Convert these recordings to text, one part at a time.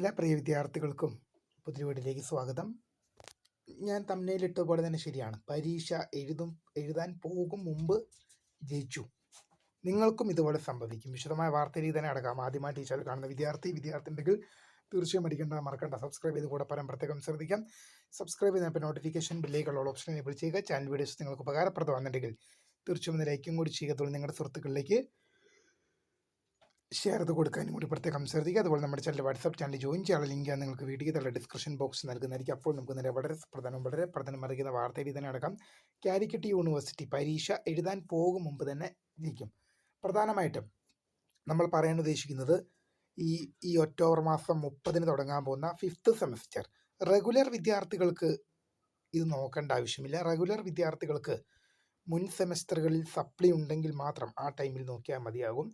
എല്ലാ പ്രിയ വിദ്യാർത്ഥികൾക്കും പുതിയ സ്വാഗതം. ഞാൻ തമ്മനയിലിട്ട പോലെ തന്നെ ശരിയാണ്. പരീക്ഷ എഴുതും എഴുതാൻ പോകും മുമ്പ് ജയിച്ചു. നിങ്ങൾക്കും ഇതുപോലെ സംഭവിക്കും. വിശദമായ വാർത്തയിൽ തന്നെ അടക്കാം ആദ്യമായി ടീച്ചർ കാണുന്ന വിദ്യാർത്ഥി വിദ്യാർത്ഥി ഉണ്ടെങ്കിൽ തീർച്ചയായും അടിക്കേണ്ട മറക്കണ്ട. സബ്സ്ക്രൈബ് ചെയ്ത് കൂടെ പരം പ്രത്യേകം ശ്രദ്ധിക്കാം. സബ്സ്ക്രൈബ് ചെയ്തപ്പോൾ നോട്ടിഫിക്കേഷൻ ബില്ലേക്കുള്ള ഓപ്ഷൻ എനേബിൾ ചെയ്യുക. ചാനൽ വീഡിയോസ് നിങ്ങൾക്ക് ഉപകാരപ്രദമാകുന്നുണ്ടെങ്കിൽ തീർച്ചയായും ലൈക്കും കൂടി ചെയ്യുക. നിങ്ങളുടെ സുഹൃത്തുക്കളിലേക്ക് ഷെയർ ചെയ്ത് കൊടുക്കാനും കൂടി പ്രത്യേകം ശ്രദ്ധിക്കുക. അതുപോലെ നമ്മുടെ ചാനൽ വാട്സാപ്പ് ചാനൽ ജോയിൻ ചെയ്യാനുള്ള ലിങ്ക് നിങ്ങൾക്ക് വീഡിയോ തള്ള ഡിസ്ക്രിപ്ഷൻ ബോക്സ് നൽകുന്നതായിരിക്കും. അപ്പോൾ നമുക്ക് നേരെ വളരെ പ്രധാനം വളരെ പ്രധാനം അറിയിക്കുന്ന വാർത്തയിൽ തന്നെ അടക്കം. കാലിക്കറ്റ് യൂണിവേഴ്സിറ്റി പരീക്ഷ എഴുതാൻ പോകും മുമ്പ് തന്നെ ഇരിക്കും. പ്രധാനമായിട്ടും നമ്മൾ പറയാൻ ഉദ്ദേശിക്കുന്നത് ഈ ഈ ഒക്ടോബർ മാസം മുപ്പതിന് തുടങ്ങാൻ പോകുന്ന ഫിഫ്ത്ത് സെമസ്റ്റർ റെഗുലർ വിദ്യാർത്ഥികൾക്ക് ഇത് നോക്കേണ്ട ആവശ്യമില്ല. റെഗുലർ വിദ്യാർത്ഥികൾക്ക് മുൻ സെമസ്റ്ററുകളിൽ സപ്ലി ഉണ്ടെങ്കിൽ മാത്രം ആ ടൈമിൽ നോക്കിയാൽ മതിയാകും.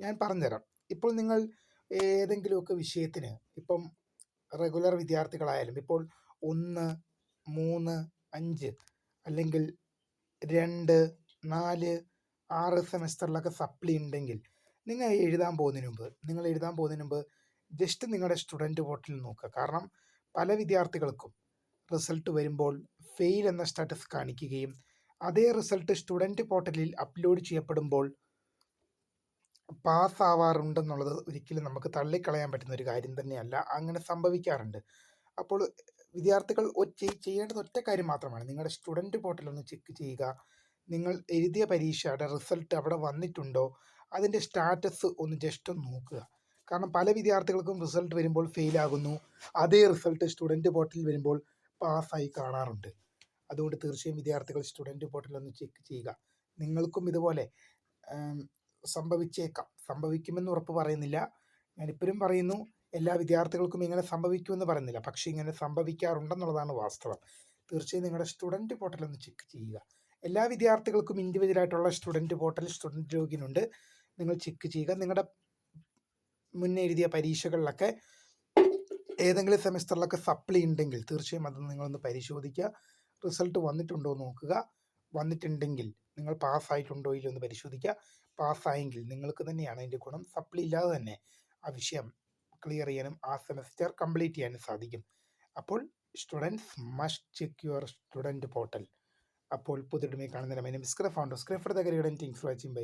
ഞാൻ പറഞ്ഞുതരാം. ഇപ്പോൾ നിങ്ങൾ ഏതെങ്കിലുമൊക്കെ വിഷയത്തിന് ഇപ്പം റെഗുലർ വിദ്യാർത്ഥികളായാലും ഇപ്പോൾ ഒന്ന് മൂന്ന് അഞ്ച് അല്ലെങ്കിൽ രണ്ട് നാല് ആറ് സെമസ്റ്ററിലൊക്കെ സപ്ലി ഉണ്ടെങ്കിൽ നിങ്ങൾ എഴുതാൻ പോകുന്നതിന് മുമ്പ് നിങ്ങൾ എഴുതാൻ പോകുന്നതിന് മുമ്പ് ജസ്റ്റ് നിങ്ങളുടെ സ്റ്റുഡന്റ് പോർട്ടലിൽ നോക്കുക. കാരണം പല വിദ്യാർത്ഥികൾക്കും റിസൾട്ട് വരുമ്പോൾ ഫെയിൽ എന്ന സ്റ്റാറ്റസ് കാണിക്കുകയും അതേ റിസൾട്ട് സ്റ്റുഡന്റ് പോർട്ടലിൽ അപ്ലോഡ് ചെയ്യപ്പെടുമ്പോൾ പാസ്സാവാറുണ്ടെന്നുള്ളത് ഒരിക്കലും നമുക്ക് തള്ളിക്കളയാൻ പറ്റുന്ന ഒരു കാര്യം തന്നെയല്ല. അങ്ങനെ സംഭവിക്കാറുണ്ട്. അപ്പോൾ വിദ്യാർത്ഥികൾ ചെയ്യേണ്ടത് ഒറ്റ കാര്യം മാത്രമാണ്. നിങ്ങളുടെ സ്റ്റുഡന്റ് പോർട്ടൽ ഒന്ന് ചെക്ക് ചെയ്യുക. നിങ്ങൾ എഴുതിയ പരീക്ഷയുടെ റിസൾട്ട് അവിടെ വന്നിട്ടുണ്ടോ? അതിന്റെ സ്റ്റാറ്റസ് ഒന്ന് ജസ്റ്റ് ഒന്ന് നോക്കുക. കാരണം പല വിദ്യാർത്ഥികൾക്കും റിസൾട്ട് വരുമ്പോൾ ഫെയിലാകുന്നു. അതേ റിസൾട്ട് സ്റ്റുഡന്റ് പോർട്ടലിൽ വരുമ്പോൾ പാസ്സായി കാണാറുണ്ട്. അതുകൊണ്ട് തീർച്ചയായും വിദ്യാർത്ഥികൾ സ്റ്റുഡന്റ് പോർട്ടൽ ഒന്ന് ചെക്ക് ചെയ്യുക. നിങ്ങൾക്കും ഇതുപോലെ സംഭവിച്ചേക്കാം. സംഭവിക്കുമെന്ന് ഉറപ്പ് പറയുന്നില്ല. ഞാനിപ്പോഴും പറയുന്നു എല്ലാ വിദ്യാർത്ഥികൾക്കും ഇങ്ങനെ സംഭവിക്കുമെന്ന് പറയുന്നില്ല. പക്ഷേ ഇങ്ങനെ സംഭവിക്കാറുണ്ടെന്നുള്ളതാണ് വാസ്തവം. തീർച്ചയായും നിങ്ങളുടെ സ്റ്റുഡന്റ് പോർട്ടൽ ഒന്ന് ചെക്ക് ചെയ്യുക. എല്ലാ വിദ്യാർത്ഥികൾക്കും ഇൻഡിവിജ്വലായിട്ടുള്ള സ്റ്റുഡന്റ് പോർട്ടൽ സ്റ്റുഡന്റ് ലോഗിൻ ഉണ്ട് നിങ്ങൾ ചെക്ക് ചെയ്യുക. നിങ്ങളുടെ മുന്നേ എഴുതിയ പരീക്ഷകളിലൊക്കെ ഏതെങ്കിലും സെമിസ്റ്ററിലൊക്കെ സപ്ലി ഉണ്ടെങ്കിൽ തീർച്ചയായും അത് നിങ്ങളൊന്ന് പരിശോധിക്കുക. റിസൾട്ട് വന്നിട്ടുണ്ടോ നോക്കുക. വന്നിട്ടുണ്ടെങ്കിൽ നിങ്ങൾ പാസ്സായിട്ടുണ്ടോ ഇല്ലയോ എന്ന് പരിശോധിക്കുക. പാസ്സായെങ്കിൽ നിങ്ങൾക്ക് തന്നെയാണ് അതിന്റെ ഗുണം. സപ്ലി ഇല്ലാതെ തന്നെ ആ വിഷയം ക്ലിയർ ചെയ്യാനും ആ സെമസ്റ്റർ കംപ്ലീറ്റ് ചെയ്യാനും സാധിക്കും. അപ്പോൾ students must check your student portal അപ്പോൾ പുതിയ കാണുന്ന മൈ സ്ക്രിഫ് സ്ക്രഫ് ഫൗണ്ടർ സ്ക്രഫ് ദ ഗ്രീഡൻ തിങ്സ് വാച്ചിങ് ബൈ